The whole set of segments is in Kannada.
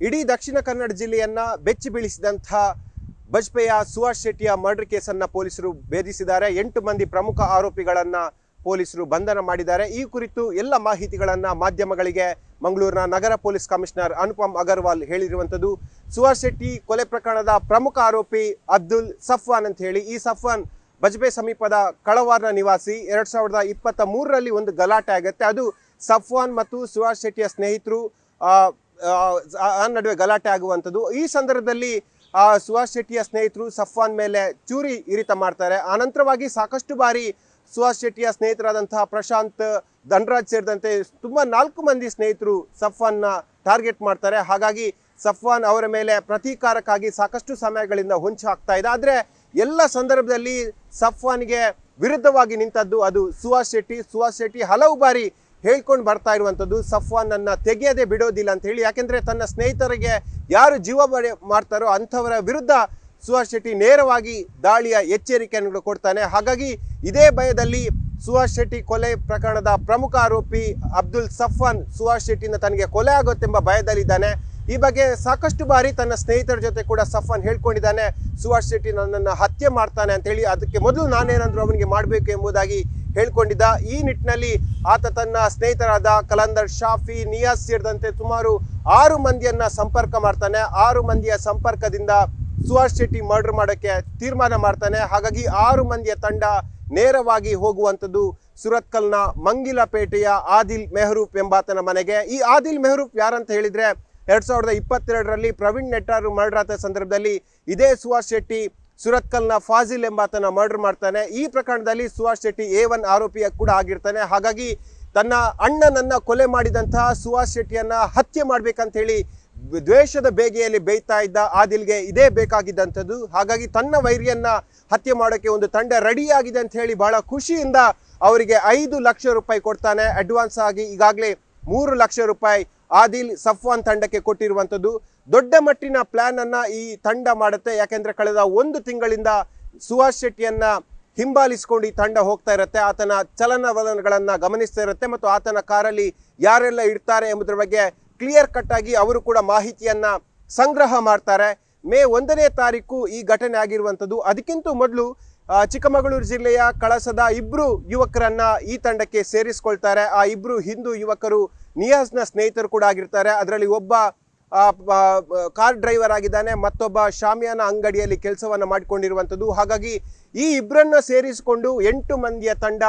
ಇಡೀ ದಕ್ಷಿಣ ಕನ್ನಡ ಜಿಲ್ಲೆಯನ್ನ ಬೆಚ್ಚಿ ಬೀಳಿಸಿದಂತಹ ಬಜ್ಪೆಯ ಸುಹಾಸ್ ಶೆಟ್ಟಿಯ ಮರ್ಡರ್ ಕೇಸನ್ನ ಪೊಲೀಸರು ಭೇದಿಸಿದ್ದಾರೆ. ಎಂಟು ಮಂದಿ ಪ್ರಮುಖ ಆರೋಪಿಗಳನ್ನ ಪೊಲೀಸರು ಬಂಧನ ಮಾಡಿದ್ದಾರೆ. ಈ ಕುರಿತು ಎಲ್ಲ ಮಾಹಿತಿಗಳನ್ನ ಮಾಧ್ಯಮಗಳಿಗೆ ಮಂಗಳೂರಿನ ನಗರ ಪೊಲೀಸ್ ಕಮಿಷನರ್ ಅನುಪಮ್ ಅಗರ್ವಾಲ್ ಹೇಳಿರುವಂಥದ್ದು, ಸುಹಾಸ್ ಶೆಟ್ಟಿ ಕೊಲೆ ಪ್ರಕರಣದ ಪ್ರಮುಖ ಆರೋಪಿ ಅಬ್ದುಲ್ ಸಫ್ವಾನ್ ಅಂತ ಹೇಳಿ, ಈ ಸಫ್ವಾನ್ ಬಜ್ಪೆ ಸಮೀಪದ ಕಳವಾರ್ನ ನಿವಾಸಿ. ಎರಡ್ ಸಾವಿರದ ಇಪ್ಪತ್ತ ಮೂರರಲ್ಲಿ ಒಂದು ಗಲಾಟೆ ಆಗುತ್ತೆ. ಅದು ಸಫ್ವಾನ್ ಮತ್ತು ಸುಹಾಸ್ ಶೆಟ್ಟಿಯ ಸ್ನೇಹಿತರು ಆ, ನಡುವೆ ಗಲಾಟೆ ಆಗುವಂಥದ್ದು. ಈ ಸಂದರ್ಭದಲ್ಲಿ ಆ ಸುಹಾಸ್ ಶೆಟ್ಟಿಯ ಸ್ನೇಹಿತರು ಸಫ್ವಾನ್ ಮೇಲೆ ಚೂರಿ ಇರಿತ ಮಾಡ್ತಾರೆ. ಆನಂತರವಾಗಿ ಸಾಕಷ್ಟು ಬಾರಿ ಸುಹಾಸ್ ಶೆಟ್ಟಿಯ ಸ್ನೇಹಿತರಾದಂತಹ ಪ್ರಶಾಂತ್ ಧನ್ರಾಜ್ ಸೇರಿದಂತೆ ತುಂಬಾ ನಾಲ್ಕು ಮಂದಿ ಸ್ನೇಹಿತರು ಸಫ್ವಾನ್ನ ಟಾರ್ಗೆಟ್ ಮಾಡ್ತಾರೆ. ಹಾಗಾಗಿ ಸಫ್ವಾನ್ ಅವರ ಮೇಲೆ ಪ್ರತೀಕಾರಕ್ಕಾಗಿ ಸಾಕಷ್ಟು ಸಮಯಗಳಿಂದ ಹೊಂಚು ಹಾಕ್ತಾ ಇದೆ. ಆದರೆ ಎಲ್ಲ ಸಂದರ್ಭದಲ್ಲಿ ಸಫ್ವಾನ್ಗೆ ವಿರುದ್ಧವಾಗಿ ನಿಂತದ್ದು ಅದು ಸುಹಾಸ್ ಶೆಟ್ಟಿ. ಸುಹಾಸ್ ಶೆಟ್ಟಿ ಹಲವು ಬಾರಿ ಹೇಳ್ಕೊಂಡು ಬರ್ತಾ ಇರುವಂಥದ್ದು, ಸಫ್ವಾನ್ ನನ್ನ ತೆಗೆಯದೆ ಬಿಡೋದಿಲ್ಲ ಅಂತ ಹೇಳಿ, ಯಾಕೆಂದ್ರೆ ತನ್ನ ಸ್ನೇಹಿತರಿಗೆ ಯಾರು ಜೀವ ಮಾಡ್ತಾರೋ ಅಂಥವರ ವಿರುದ್ಧ ಸುಹಾಸ್ ಶೆಟ್ಟಿ ನೇರವಾಗಿ ದಾಳಿಯ ಎಚ್ಚರಿಕೆಯನ್ನು ಕೊಡ್ತಾನೆ. ಹಾಗಾಗಿ ಇದೇ ಭಯದಲ್ಲಿ ಸುಹಾಸ್ ಶೆಟ್ಟಿ ಕೊಲೆ ಪ್ರಕರಣದ ಪ್ರಮುಖ ಆರೋಪಿ ಅಬ್ದುಲ್ ಸಫ್ವಾನ್ ಸುಹಾಸ್ ಶೆಟ್ಟಿನ ತನಗೆ ಕೊಲೆ ಆಗುತ್ತೆಂಬ ಭಯದಲ್ಲಿದ್ದಾನೆ. ಈ ಬಗ್ಗೆ ಸಾಕಷ್ಟು ಬಾರಿ ತನ್ನ ಸ್ನೇಹಿತರ ಜೊತೆ ಕೂಡ ಸಫ್ವಾನ್ ಹೇಳ್ಕೊಂಡಿದ್ದಾನೆ. ಸುಹಾಸ್ ಶೆಟ್ಟಿ ನನ್ನನ್ನು ಹತ್ಯೆ ಮಾಡ್ತಾನೆ ಅಂತ ಹೇಳಿ, ಅದಕ್ಕೆ ಮೊದಲು ನಾನೇನಾದರೂ ಅವನಿಗೆ ಮಾಡಬೇಕು ಎಂಬುದಾಗಿ ಹೇಳ್ಕೊಂಡಿದ್ದ. ಈ ನಿಟ್ಟಿನಲ್ಲಿ ಆತ ತನ್ನ ಸ್ನೇಹಿತರಾದ ಕಲಂದರ್, ಶಾಫಿ ನಿಯಾಸ್ ಸೇರಿದಂತೆ ಸುಮಾರು ಆರು ಮಂದಿಯನ್ನ ಸಂಪರ್ಕ ಮಾಡ್ತಾನೆ. ಆರು ಮಂದಿಯ ಸಂಪರ್ಕದಿಂದ ಸುಹಾಸ್ ಶೆಟ್ಟಿ ಮರ್ಡರ್ ಮಾಡೋಕ್ಕೆ ತೀರ್ಮಾನ ಮಾಡ್ತಾನೆ. ಹಾಗಾಗಿ ಆರು ಮಂದಿಯ ತಂಡ ನೇರವಾಗಿ ಹೋಗುವಂಥದ್ದು ಸುರತ್ಕಲ್ನ ಮಂಗಿಲಪೇಟೆಯ ಆದಿಲ್ ಮೆಹರೂಫ್ ಎಂಬಾತನ ಮನೆಗೆ. ಈ ಆದಿಲ್ ಮೆಹರೂಫ್ ಯಾರಂತ ಹೇಳಿದ್ರೆ, ಎರಡು ಸಾವಿರದ ಇಪ್ಪತ್ತೆರಡರಲ್ಲಿ ಪ್ರವೀಣ್ ನೆಟ್ಟಾರು ಮರ್ಡರ್ ಆದ ಸಂದರ್ಭದಲ್ಲಿ ಇದೇ ಸುಹಾಸ್ ಶೆಟ್ಟಿ ಸುರತ್ಕಲ್ನ ಫಾಜಿಲ್ ಎಂಬಾತನ ಮರ್ಡರ್ ಮಾಡ್ತಾನೆ. ಈ ಪ್ರಕರಣದಲ್ಲಿ ಸುಹಾಸ್ ಶೆಟ್ಟಿ ಎ ಒನ್ ಆರೋಪಿಯ ಕೂಡ ಆಗಿರ್ತಾನೆ. ಹಾಗಾಗಿ ತನ್ನ ಅಣ್ಣನನ್ನ ಕೊಲೆ ಮಾಡಿದಂತಹ ಸುಹಾಸ್ ಶೆಟ್ಟಿಯನ್ನ ಹತ್ಯೆ ಮಾಡ್ಬೇಕಂತ ಹೇಳಿ ದ್ವೇಷದ ಬೇಗೆಯಲ್ಲಿ ಬೇಯ್ತಾ ಇದ್ದ ಆದಿಲ್ಗೆ ಇದೇ ಬೇಕಾಗಿದ್ದಂಥದ್ದು. ಹಾಗಾಗಿ ತನ್ನ ವೈರಿಯನ್ನ ಹತ್ಯೆ ಮಾಡೋಕೆ ಒಂದು ತಂಡ ರೆಡಿ ಆಗಿದೆ ಅಂತ ಹೇಳಿ ಬಹಳ ಖುಷಿಯಿಂದ ಅವರಿಗೆ ಐದು ಲಕ್ಷ ರೂಪಾಯಿ ಕೊಡ್ತಾನೆ. ಅಡ್ವಾನ್ಸ್ ಆಗಿ ಈಗಾಗಲೇ ಮೂರು ಲಕ್ಷ ರೂಪಾಯಿ ಆದಿಲ್ ಸಫ್ವಾನ್ ತಂಡಕ್ಕೆ ಕೊಟ್ಟಿರುವಂಥದ್ದು. ದೊಡ್ಡ ಮಟ್ಟಿನ ಪ್ಲಾನ್ ಅನ್ನ ಈ ತಂಡ ಮಾಡುತ್ತೆ. ಯಾಕೆಂದ್ರೆ ಕಳೆದ ಒಂದು ತಿಂಗಳಿಂದ ಸುಹಾಸ್ ಶೆಟ್ಟಿಯನ್ನ ಹಿಂಬಾಲಿಸಿಕೊಂಡು ಈ ತಂಡ ಹೋಗ್ತಾ ಇರುತ್ತೆ. ಆತನ ಚಲನವಲನಗಳನ್ನ ಗಮನಿಸ್ತಾ ಇರುತ್ತೆ ಮತ್ತು ಆತನ ಕಾರಲ್ಲಿ ಯಾರೆಲ್ಲ ಇಡ್ತಾರೆ ಎಂಬುದರ ಬಗ್ಗೆ ಕ್ಲಿಯರ್ ಕಟ್ ಆಗಿ ಅವರು ಕೂಡ ಮಾಹಿತಿಯನ್ನ ಸಂಗ್ರಹ ಮಾಡ್ತಾರೆ. ಮೇ ಒಂದನೇ ತಾರೀಕು ಈ ಘಟನೆ ಆಗಿರುವಂಥದ್ದು. ಅದಕ್ಕಿಂತ ಮೊದಲು ಚಿಕ್ಕಮಗಳೂರು ಜಿಲ್ಲೆಯ ಕಳಸದ ಇಬ್ರು ಯುವಕರನ್ನ ಈ ತಂಡಕ್ಕೆ ಸೇರಿಸ್ಕೊಳ್ತಾರೆ. ಆ ಇಬ್ರು ಹಿಂದೂ ಯುವಕರು ನಿಯಾಜ್ನ ಸ್ನೇಹಿತರು ಕೂಡ ಆಗಿರ್ತಾರೆ. ಅದರಲ್ಲಿ ಒಬ್ಬ ಕಾರ್ ಡ್ರೈವರ್ ಆಗಿದ್ದಾನೆ. ಮತ್ತೊಬ್ಬ ಶಾಮಿಯಾನ ಅಂಗಡಿಯಲ್ಲಿ ಕೆಲಸವನ್ನು ಮಾಡಿಕೊಂಡಿರುವಂಥದ್ದು. ಹಾಗಾಗಿ ಈ ಇಬ್ಬರನ್ನ ಸೇರಿಸಿಕೊಂಡು ಎಂಟು ಮಂದಿಯ ತಂಡ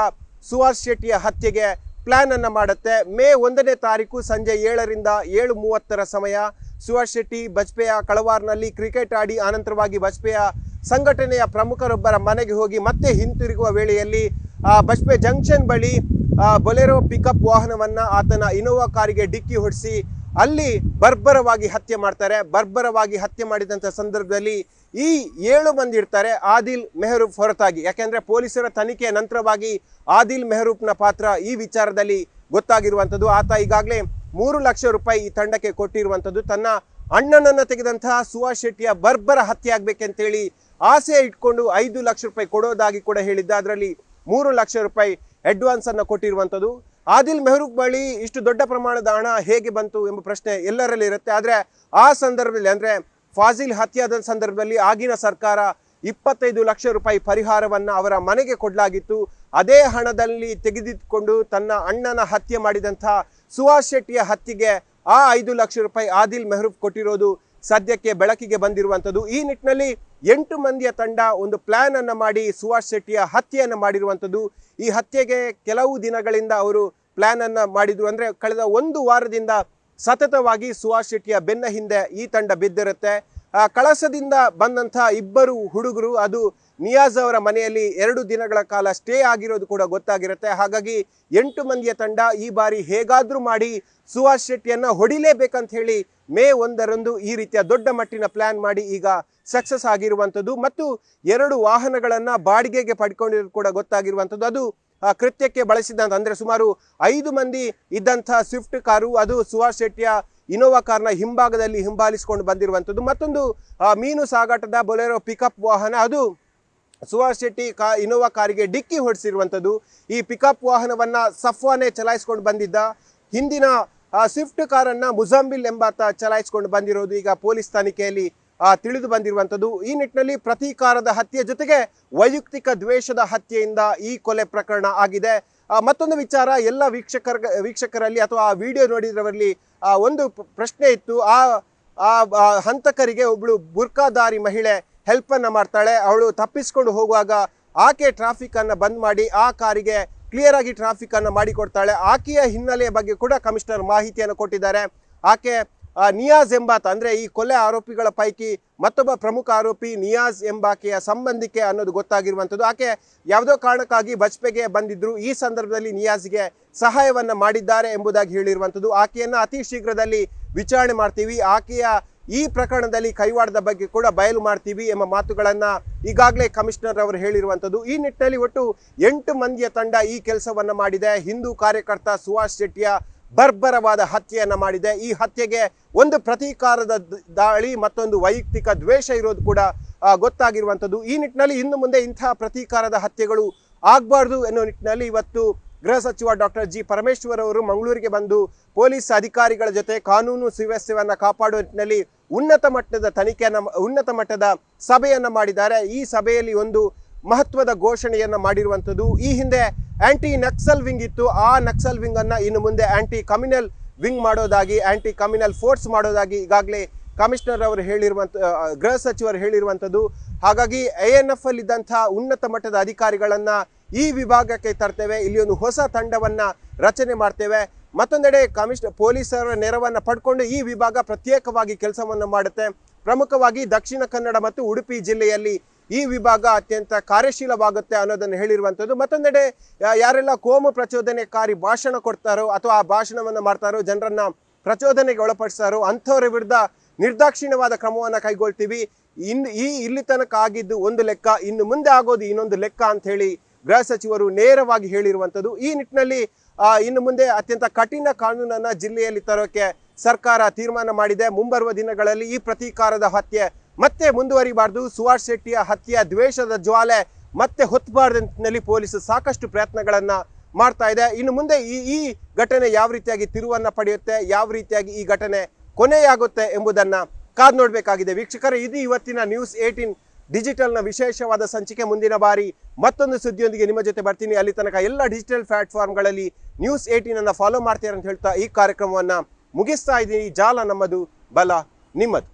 ಸುಹಾಸ್ ಶೆಟ್ಟಿಯ ಹತ್ಯೆಗೆ ಪ್ಲಾನ್ ಅನ್ನು ಮಾಡುತ್ತೆ. ಮೇ ಒಂದನೇ ತಾರೀಕು ಸಂಜೆ ಏಳರಿಂದ ಏಳು ಮೂವತ್ತರ ಸಮಯ ಸುಹಾಸ್ ಶೆಟ್ಟಿ ಬಜ್ಪೆಯ ಕಳವಾರ್ನಲ್ಲಿ ಕ್ರಿಕೆಟ್ ಆಡಿ ಆನಂತರವಾಗಿ ಬಜ್ಪೆಯ ಸಂಘಟನೆಯ ಪ್ರಮುಖರೊಬ್ಬರ ಮನೆಗೆ ಹೋಗಿ ಮತ್ತೆ ಹಿಂತಿರುಗುವ ವೇಳೆಯಲ್ಲಿ ಬಜ್ಪೆ ಜಂಕ್ಷನ್ ಬಳಿ ಬೊಲೆರೋ ಪಿಕಪ್ ವಾಹನವನ್ನ ಆತನ ಇನೋವಾ ಕಾರಿಗೆ ಡಿಕ್ಕಿ ಹೊಡಿಸಿ ಅಲ್ಲಿ ಬರ್ಬರವಾಗಿ ಹತ್ಯೆ ಮಾಡ್ತಾರೆ. ಬರ್ಬರವಾಗಿ ಹತ್ಯೆ ಮಾಡಿದಂಥ ಸಂದರ್ಭದಲ್ಲಿ ಈ ಏಳು ಮಂದಿ ಇರ್ತಾರೆ. ಆದಿಲ್ ಮೆಹರೂಫ್ ಹೊರತಾಗಿ. ಯಾಕೆಂದರೆ ಪೊಲೀಸರ ತನಿಖೆಯ ನಂತರವಾಗಿ ಆದಿಲ್ ಮೆಹರೂಫ್ನ ಪಾತ್ರ ಈ ವಿಚಾರದಲ್ಲಿ ಗೊತ್ತಾಗಿರುವಂಥದ್ದು ಆತ ಈಗಾಗಲೇ ಮೂರು ಲಕ್ಷ ರೂಪಾಯಿ ಈ ತಂಡಕ್ಕೆ ಕೊಟ್ಟಿರುವಂಥದ್ದು ತನ್ನ ಅಣ್ಣನನ್ನ ತೆಗೆದಂತಹ ಸುಹಾಸ್ ಶೆಟ್ಟಿಯ ಬರ್ಬರ ಹತ್ಯೆ ಆಗ್ಬೇಕಂತೇಳಿ ಆಸೆ ಇಟ್ಕೊಂಡು ಐದು ಲಕ್ಷ ರೂಪಾಯಿ ಕೊಡೋದಾಗಿ ಕೂಡ ಹೇಳಿದ್ದ. ಅದರಲ್ಲಿ ಮೂರು ಲಕ್ಷ ರೂಪಾಯಿ ಅಡ್ವಾನ್ಸ್ ಅನ್ನು ಕೊಟ್ಟಿರುವಂಥದ್ದು. ಆದಿಲ್ ಮೆಹರೂಕ್ ಬಳಿ ಇಷ್ಟು ದೊಡ್ಡ ಪ್ರಮಾಣದ ಹಣ ಹೇಗೆ ಬಂತು ಎಂಬ ಪ್ರಶ್ನೆ ಎಲ್ಲರಲ್ಲಿ ಇರುತ್ತೆ. ಆದರೆ ಆ ಸಂದರ್ಭದಲ್ಲಿ ಅಂದರೆ ಫಾಜಿಲ್ ಹತ್ಯಾದ ಸಂದರ್ಭದಲ್ಲಿ ಆಗಿನ ಸರ್ಕಾರ ಇಪ್ಪತ್ತೈದು ಲಕ್ಷ ರೂಪಾಯಿ ಪರಿಹಾರವನ್ನು ಅವರ ಮನೆಗೆ ಕೊಡಲಾಗಿತ್ತು. ಅದೇ ಹಣದಲ್ಲಿ ತೆಗೆದಿಟ್ಕೊಂಡು ತನ್ನ ಅಣ್ಣನ ಹತ್ಯೆ ಮಾಡಿದಂಥ ಸುಹಾಸ್ ಶೆಟ್ಟಿಯ ಹತ್ಯೆಗೆ ಆ ಐದು ಲಕ್ಷ ರೂಪಾಯಿ ಆದಿಲ್ ಮೆಹರೂಫ್ ಕೊಟ್ಟಿರೋದು ಸದ್ಯಕ್ಕೆ ಬೆಳಕಿಗೆ ಬಂದಿರುವಂಥದ್ದು. ಈ ನಿಟ್ಟಿನಲ್ಲಿ ಎಂಟು ಮಂದಿಯ ತಂಡ ಒಂದು ಪ್ಲಾನ್ ಅನ್ನು ಮಾಡಿ ಸುಭಾಷ್ ಶೆಟ್ಟಿಯ ಹತ್ಯೆಯನ್ನು ಮಾಡಿರುವಂಥದ್ದು ಈ ಹತ್ಯೆಗೆ ಕೆಲವು ದಿನಗಳಿಂದ ಅವರು ಪ್ಲಾನ್ ಅನ್ನು ಮಾಡಿದ್ರು. ಅಂದ್ರೆ ಕಳೆದ ಒಂದು ವಾರದಿಂದ ಸತತವಾಗಿ ಸುಭಾಷ್ ಶೆಟ್ಟಿಯ ಬೆನ್ನ ಹಿಂದೆ ಈ ತಂಡ ಬಿದ್ದಿರುತ್ತೆ. ಕಳಸದಿಂದ ಬಂದಂಥ ಇಬ್ಬರು ಹುಡುಗರು, ಅದು ನಿಯಾಜ್ ಅವರ ಮನೆಯಲ್ಲಿ ಎರಡು ದಿನಗಳ ಕಾಲ ಸ್ಟೇ ಆಗಿರೋದು ಕೂಡ ಗೊತ್ತಾಗಿರುತ್ತೆ. ಹಾಗಾಗಿ ಎಂಟು ಮಂದಿಯ ತಂಡ ಈ ಬಾರಿ ಹೇಗಾದರೂ ಮಾಡಿ ಸುಭಾಷ್ ಶೆಟ್ಟಿಯನ್ನು ಹೊಡಿಲೇಬೇಕಂತ ಹೇಳಿ ಮೇ ಒಂದರಂದು ಈ ರೀತಿಯ ದೊಡ್ಡ ಮಟ್ಟಿನ ಪ್ಲ್ಯಾನ್ ಮಾಡಿ ಈಗ ಸಕ್ಸಸ್ ಆಗಿರುವಂಥದ್ದು ಮತ್ತು ಎರಡು ವಾಹನಗಳನ್ನು ಬಾಡಿಗೆಗೆ ಪಡ್ಕೊಂಡಿರೋದು ಕೂಡ ಗೊತ್ತಾಗಿರುವಂಥದ್ದು. ಅದು ಕೃತ್ಯಕ್ಕೆ ಬಳಸಿದಂಥ ಅಂದರೆ ಸುಮಾರು ಐದು ಮಂದಿ ಇದ್ದಂಥ ಸ್ವಿಫ್ಟ್ ಕಾರು, ಅದು ಸುಹಾಸ್ ಶೆಟ್ಟಿಯ ಇನೋವಾ ಕಾರ್ನ ಹಿಂಭಾಗದಲ್ಲಿ ಹಿಂಬಾಲಿಸಿಕೊಂಡು ಬಂದಿರುವಂಥದ್ದು. ಮತ್ತೊಂದು ಮೀನು ಸಾಗಾಟದ ಬೊಲೆರೋ ಪಿಕಪ್ ವಾಹನ, ಅದು ಸುಹಾಸ್ ಶೆಟ್ಟಿ ಕಾ ಇನೋವಾ ಕಾರಿಗೆ ಡಿಕ್ಕಿ ಹೊಡೆಸಿರುವಂಥದ್ದು. ಈ ಪಿಕಪ್ ವಾಹನವನ್ನು ಸಫ್ವಾನೇ ಚಲಾಯಿಸ್ಕೊಂಡು ಬಂದಿದ್ದ. ಹಿಂದಿನ ಸ್ವಿಫ್ಟ್ ಕಾರನ್ನು ಮುಜಾಂಬಿಲ್ ಎಂಬಾತ ಚಲಾಯಿಸ್ಕೊಂಡು ಬಂದಿರೋದು ಈಗ ಪೊಲೀಸ್ ತನಿಖೆಯಲ್ಲಿ ತಿಳಿದು ಬಂದಿರುವಂಥದ್ದು. ಈ ನಿಟ್ಟಿನಲ್ಲಿ ಪ್ರತೀಕಾರದ ಹತ್ಯೆ ಜೊತೆಗೆ ವೈಯಕ್ತಿಕ ದ್ವೇಷದ ಹತ್ಯೆಯಿಂದ ಈ ಕೊಲೆ ಪ್ರಕರಣ ಆಗಿದೆ. ಮತ್ತೊಂದು ವಿಚಾರ, ಎಲ್ಲ ವೀಕ್ಷಕರ ವೀಕ್ಷಕರಲ್ಲಿ ಅಥವಾ ಆ ವಿಡಿಯೋ ನೋಡಿದವರಲ್ಲಿ ಒಂದು ಪ್ರಶ್ನೆ ಇತ್ತು. ಆ ಆ ಹಂತಕರಿಗೆ ಒಬ್ಬಳು ಬುರ್ಕಾದಾರಿ ಮಹಿಳೆ ಹೆಲ್ಪನ್ನು ಮಾಡ್ತಾಳೆ. ಅವಳು ತಪ್ಪಿಸ್ಕೊಂಡು ಹೋಗುವಾಗ ಆಕೆ ಟ್ರಾಫಿಕನ್ನು ಬಂದ್ ಮಾಡಿ, ಆ ಕಾರಿಗೆ ಕ್ಲಿಯರ್ ಆಗಿ ಟ್ರಾಫಿಕನ್ನು ಮಾಡಿಕೊಡ್ತಾಳೆ. ಆಕೆಯ ಹಿನ್ನೆಲೆಯ ಬಗ್ಗೆ ಕೂಡ ಕಮಿಷನರ್ ಮಾಹಿತಿಯನ್ನು ಕೊಟ್ಟಿದ್ದಾರೆ. ಆಕೆ ನಿಯಾಜ್ ಎಂಬಾತ ಅಂದ್ರೆ ಈ ಕೊಲೆ ಆರೋಪಿಗಳ ಪೈಕಿ ಮತ್ತೊಬ್ಬ ಪ್ರಮುಖ ಆರೋಪಿ ನಿಯಾಜ್ ಎಂಬಾಕೆಯ ಸಂಬಂಧಿಕೆ ಅನ್ನೋದು ಗೊತ್ತಾಗಿರುವಂಥದ್ದು. ಆಕೆ ಯಾವುದೋ ಕಾರಣಕ್ಕಾಗಿ ಬಜ್ಪೆಗೆ ಬಂದಿದ್ರು. ಈ ಸಂದರ್ಭದಲ್ಲಿ ನಿಯಾಜ್ಗೆ ಸಹಾಯವನ್ನ ಮಾಡಿದ್ದಾರೆ ಎಂಬುದಾಗಿ ಹೇಳಿರುವಂಥದ್ದು. ಆಕೆಯನ್ನು ಅತಿ ಶೀಘ್ರದಲ್ಲಿ ವಿಚಾರಣೆ ಮಾಡ್ತೀವಿ. ಆಕೆಯ ಈ ಪ್ರಕರಣದಲ್ಲಿ ಕೈವಾಡದ ಬಗ್ಗೆ ಕೂಡ ಬಯಲು ಮಾಡ್ತೀವಿ ಎಂಬ ಮಾತುಗಳನ್ನು ಈಗಾಗಲೇ ಕಮಿಷನರ್ ಅವರು ಹೇಳಿರುವಂಥದ್ದು. ಈ ನಿಟ್ಟಿನಲ್ಲಿ ಒಟ್ಟು ಎಂಟು ಮಂದಿಯ ತಂಡ ಈ ಕೆಲಸವನ್ನ ಮಾಡಿದೆ. ಹಿಂದೂ ಕಾರ್ಯಕರ್ತ ಸುಭಾಷ್ ಶೆಟ್ಟಿಯ ಬರ್ಬರವಾದ ಹತ್ಯೆಯನ್ನು ಮಾಡಿದೆ. ಈ ಹತ್ಯೆಗೆ ಒಂದು ಪ್ರತೀಕಾರದ ದಾಳಿ, ಮತ್ತೊಂದು ವೈಯಕ್ತಿಕ ದ್ವೇಷ ಇರೋದು ಕೂಡ ಗೊತ್ತಾಗಿರುವಂಥದ್ದು. ಈ ನಿಟ್ಟಿನಲ್ಲಿ ಇನ್ನು ಮುಂದೆ ಇಂತಹ ಪ್ರತೀಕಾರದ ಹತ್ಯೆಗಳು ಆಗಬಾರ್ದು ಎನ್ನುವ ನಿಟ್ಟಿನಲ್ಲಿ ಇವತ್ತು ಗೃಹ ಸಚಿವ ಡಾಕ್ಟರ್ ಜಿ. ಪರಮೇಶ್ವರ್ ಅವರು ಮಂಗಳೂರಿಗೆ ಬಂದು ಪೊಲೀಸ್ ಅಧಿಕಾರಿಗಳ ಜೊತೆ ಕಾನೂನು ಸುವ್ಯವಸ್ಥೆಯನ್ನು ಕಾಪಾಡುವ ನಿಟ್ಟಿನಲ್ಲಿ ಉನ್ನತ ಮಟ್ಟದ ತನಿಖೆಯನ್ನು ಉನ್ನತ ಮಟ್ಟದ ಸಭೆಯನ್ನು ಮಾಡಿದ್ದಾರೆ. ಈ ಸಭೆಯಲ್ಲಿ ಒಂದು ಮಹತ್ವದ ಘೋಷಣೆಯನ್ನು ಮಾಡಿರುವಂಥದ್ದು. ಈ ಹಿಂದೆ ಆಂಟಿ ನಕ್ಸಲ್ ವಿಂಗ್ ಇತ್ತು. ಆ ನಕ್ಸಲ್ ವಿಂಗ್ ಅನ್ನ ಇನ್ನು ಮುಂದೆ ಆಂಟಿ ಕಮ್ಯುನಲ್ ವಿಂಗ್ ಮಾಡೋದಾಗಿ ಆಂಟಿ ಕಮ್ಯುನಲ್ ಫೋರ್ಸ್ ಮಾಡೋದಾಗಿ ಈಗಾಗಲೇ ಕಮಿಷನರ್ ಅವರು ಹೇಳಿರುವಂತ ಆ, ಗೃಹ ಸಚಿವರು ಹೇಳಿರುವಂಥದ್ದು. ಹಾಗಾಗಿ ಎ ಎನ್ ಎಫ್ ಅಲ್ಲಿ ಇದ್ದಂತಹ ಉನ್ನತ ಮಟ್ಟದ ಅಧಿಕಾರಿಗಳನ್ನ ಈ ವಿಭಾಗಕ್ಕೆ ತರ್ತೇವೆ. ಇಲ್ಲಿ ಒಂದು ಹೊಸ ತಂಡವನ್ನ ರಚನೆ ಮಾಡ್ತೇವೆ. ಮತ್ತೊಂದೆಡೆ ಕಮಿಷನ್ ಪೊಲೀಸರ ನೆರವನ್ನು ಪಡ್ಕೊಂಡು ಈ ವಿಭಾಗ ಪ್ರತ್ಯೇಕವಾಗಿ ಕೆಲಸವನ್ನು ಮಾಡುತ್ತೆ. ಪ್ರಮುಖವಾಗಿ ದಕ್ಷಿಣ ಕನ್ನಡ ಮತ್ತು ಉಡುಪಿ ಜಿಲ್ಲೆಯಲ್ಲಿ ಈ ವಿಭಾಗ ಅತ್ಯಂತ ಕಾರ್ಯಶೀಲವಾಗುತ್ತೆ ಅನ್ನೋದನ್ನು ಹೇಳಿರುವಂಥದ್ದು. ಮತ್ತೊಂದೆಡೆ ಯಾರೆಲ್ಲ ಕೋಮು ಪ್ರಚೋದನೆಕಾರಿ ಭಾಷಣ ಕೊಡ್ತಾರೋ ಅಥವಾ ಆ ಭಾಷಣವನ್ನು ಮಾಡ್ತಾರೋ, ಜನರನ್ನ ಪ್ರಚೋದನೆಗೆ ಒಳಪಡಿಸ್ತಾರೋ, ಅಂಥವ್ರ ವಿರುದ್ಧ ನಿರ್ದಾಕ್ಷಿಣ್ಯವಾದ ಕ್ರಮವನ್ನು ಕೈಗೊಳ್ತೀವಿ. ಇನ್ನು ಈ ಇಲ್ಲಿ ತನಕ ಆಗಿದ್ದು ಒಂದು ಲೆಕ್ಕ, ಇನ್ನು ಮುಂದೆ ಆಗೋದು ಇನ್ನೊಂದು ಲೆಕ್ಕ ಅಂತ ಹೇಳಿ ಗೃಹ ಸಚಿವರು ನೇರವಾಗಿ ಹೇಳಿರುವಂಥದ್ದು. ಈ ನಿಟ್ಟಿನಲ್ಲಿ ಇನ್ನು ಮುಂದೆ ಅತ್ಯಂತ ಕಠಿಣ ಕಾನೂನನ್ನು ಜಿಲ್ಲೆಯಲ್ಲಿ ತರೋಕೆ ಸರ್ಕಾರ ತೀರ್ಮಾನ ಮಾಡಿದೆ. ಮುಂಬರುವ ದಿನಗಳಲ್ಲಿ ಈ ಪ್ರತೀಕಾರದ ಹತ್ಯೆ ಮತ್ತೆ ಮುಂದುವರಿಬಾರ್ದು. ಸುಭಾಷ್ ಶೆಟ್ಟಿಯ ಹತ್ಯೆಯ ದ್ವೇಷದ ಜ್ವಾಲೆ ಮತ್ತೆ ಹೊತ್ತಬಾರ್ದು ನಿಟ್ಟಿನಲ್ಲಿ ಪೊಲೀಸ್ ಸಾಕಷ್ಟು ಪ್ರಯತ್ನಗಳನ್ನ ಮಾಡ್ತಾ ಇದೆ. ಇನ್ನು ಮುಂದೆ ಈ ಈ ಘಟನೆ ಯಾವ ರೀತಿಯಾಗಿ ತಿರುವನ್ನ ಪಡೆಯುತ್ತೆ, ಯಾವ ರೀತಿಯಾಗಿ ಈ ಘಟನೆ ಕೊನೆಯಾಗುತ್ತೆ ಎಂಬುದನ್ನ ಕಾದ್ ನೋಡಬೇಕಾಗಿದೆ. ವೀಕ್ಷಕರೇ, ಇದು ಇವತ್ತಿನ ನ್ಯೂಸ್ ಏಟೀನ್ ಡಿಜಿಟಲ್ನ ವಿಶೇಷವಾದ ಸಂಚಿಕೆ. ಮುಂದಿನ ಬಾರಿ ಮತ್ತೊಂದು ಸುದ್ದಿಯೊಂದಿಗೆ ನಿಮ್ಮ ಜೊತೆ ಬರ್ತೀನಿ. ಅಲ್ಲಿ ತನಕ ಎಲ್ಲ ಡಿಜಿಟಲ್ ಪ್ಲಾಟ್ಫಾರ್ಮ್ಗಳಲ್ಲಿ ನ್ಯೂಸ್ ಏಟೀನ್ ಅನ್ನ ಫಾಲೋ ಮಾಡ್ತೀರಂತ ಅಂತ ಹೇಳ್ತಾ ಈ ಕಾರ್ಯಕ್ರಮವನ್ನ ಮುಗಿಸ್ತಾ ಇದ್ದೀನಿ. ಜಾಲ ನಮ್ಮದು, ಬಲ ನಿಮ್ಮದು.